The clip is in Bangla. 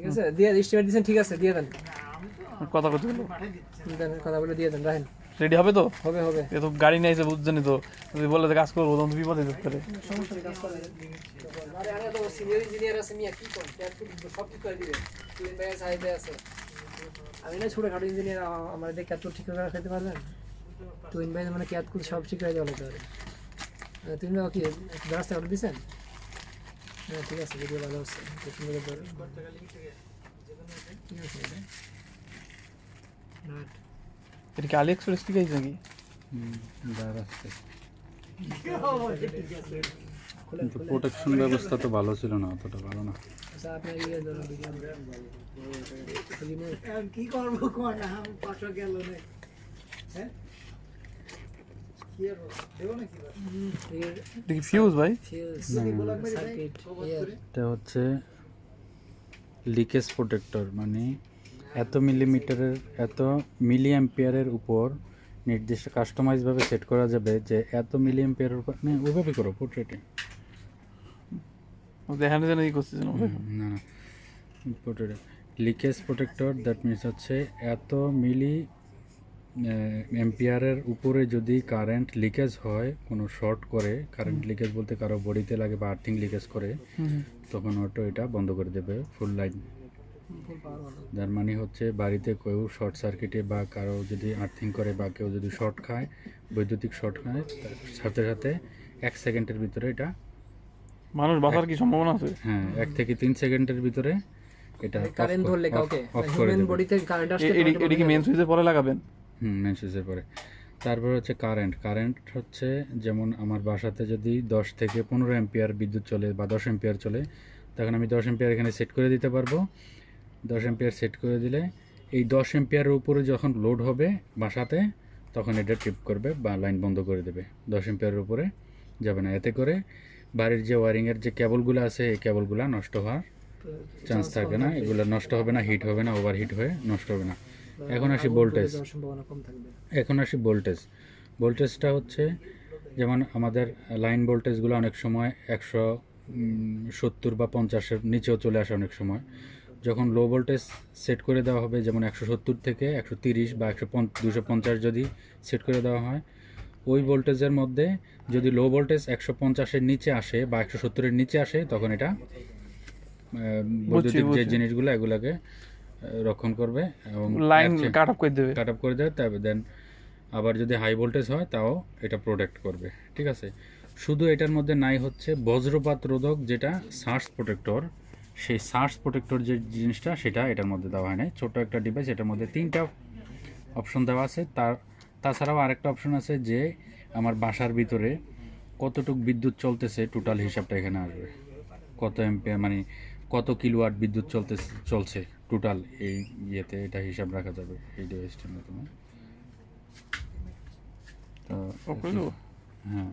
ঠিক আছে? দিয়ে এস্টিমেট দিয়েছেন ঠিক আছে দিয়ে দেন। কথা কথা বলো দেন কথা বলে দিয়ে দেন রাখেন। রেডি হবে তো? হবে হবে। এ তো গাড়ি বুঝছেনি তো। যদি বলে যে কাজ করব তখন বিপদে যেতে পারে। আমি না ছোটখাটো ইঞ্জিনিয়ার আমার দেখে এত ঠিক করে খেতে পারবেন? তুই ভাই মানে সব ঠিক লাগবে তুমি কি করে হ্যাঁ ঠিক আছে ভিডিও ভালো হচ্ছে। খুব সুন্দর করে ঠিক আছে এটা কি আলি এক্সপ্রেস থেকে আইছে নাকি কিন্তু প্রোটেকশন ব্যবস্থা তো ভালো ছিল না অতটা ভালো না। আচ্ছা আপনার ইয়ে ধরো ভিডিও কি করব কোন? পাশে গেল না। হ্যাঁ? ফিউজ ভাই? এটা হচ্ছে লিকেজ প্রোটেক্টর মানে এত মিলিমিটারের এত মিলি অ্যাম্পিয়ারের উপর নির্দিষ্ট কাস্টমাইজভাবে সেট করা যাবে যে এত মিলি অ্যাম্পিয়ারের উপর না ওইভাবে করো পোর্ট্রেটে দেখানো যেন ই করতেছে না না না। পোর্ট্রেটে লিকেজ প্রোটেক্টর দ্যাট মিনস হচ্ছে এত মিলি অ্যাম্পিয়ারের উপরে যদি কারেন্ট লিকেজ হয় কোনো শর্ট করে কারেন্ট লিকেজ বলতে কারও বডিতে লাগে বা আর্থিং লিকেজ করে তখন অটো এটা বন্ধ করে দেবে ফুল লাইন ভালো যার মানে হচ্ছে বাড়িতে কেউ শর্ট সার্কিটে বা কারও যদি আর্থিং করে বা কেউ যদি শর্ট খায় বৈদ্যুতিক শর্ট খায় তার সাথে সাথে এক সেকেন্ডের ভিতরে এটা মানুষ বাঁচার কি সম্ভাবনা আছে? হ্যাঁ এক থেকে তিন সেকেন্ডের ভিতরে এটা কারেন্ট ধরলে কাউকে অফ করে হিউম্যান বডিতে কারেন্ট আসলে এটা কি মেন সুইচে পরে লাগাবেন? হুম মেনসেসে পরে। তারপর হচ্ছে কারেন্ট কারেন্ট হচ্ছে যেমন আমার বাসাতে যদি দশ থেকে পনেরো এম্পিয়ার বিদ্যুৎ চলে বা দশ এম্পিয়ার চলে তখন আমি দশ এম্পিয়ার এখানে সেট করে দিতে পারব। দশ অ্যাম্পিয়ার সেট করে দিলে এই দশ এম্পিয়ারের উপরে যখন লোড হবে বাসাতে তখন এটা ট্রিপ করবে বা লাইন বন্ধ করে দেবে। দশ এম্পিয়ারের উপরে যাবে না। এতে করে বাড়ির যে ওয়ারিংয়ের যে কেবলগুলো আছে এই কেবলগুলো নষ্ট হওয়ার চান্স থাকে না। এগুলো নষ্ট হবে না হিট হবে না ওভার হিট হয়ে নষ্ট হবে না। এখন আসি ভোল্টেজ সম্ভাবনা কম থাকবে। এখন আসি ভোল্টেজ ভোল্টেজটা হচ্ছে যেমন আমাদের লাইন ভোল্টেজগুলো অনেক সময় একশো সত্তর বা পঞ্চাশের নিচেও চলে আসে অনেক সময়। যখন লো ভোল্টেজ সেট করে দেওয়া হবে যেমন একশো সত্তর থেকে একশো তিরিশ বা একশো দুশো পঞ্চাশ যদি সেট করে দেওয়া হয় ওই ভোল্টেজের মধ্যে যদি লো ভোল্টেজ একশো পঞ্চাশের নিচে আসে বা একশো সত্তরের নিচে আসে তখন এটা বৈদ্যুতিক যে জিনিসগুলো এগুলাকে রক্ষণ করবে এবং লাইন কাট অফ করে দেবে। কাট আপ করে দেবে তবে দেন আবার যদি হাই ভোল্টেজ হয় তাও এটা প্রোটেক্ট করবে ঠিক আছে? শুধু এটার মধ্যে নাই হচ্ছে বজ্রপাত রোধক যেটা সার্স প্রোটেক্টর সেই সার্স প্রোটেক্টর যে জিনিসটা সেটা এটার মধ্যে দেওয়া হয় নাই। ছোট একটা ডিভাইস এটার মধ্যে তিনটা অপশন দেওয়া আছে। তার তাছাড়াও আরেকটা অপশন আছে যে আমার বাসার ভিতরে কতটুক বিদ্যুৎ চলতেছে টোটাল হিসাবটা এখানে আসবে। কত এম্পিয়ার মানে কত কিলোয়াট বিদ্যুৎ চলতে চলছে? টোটাল এই ইয়েতে এটা হিসাব রাখা যাবে এই ডিভাইসটার মাধ্যমে। তো হ্যাঁ।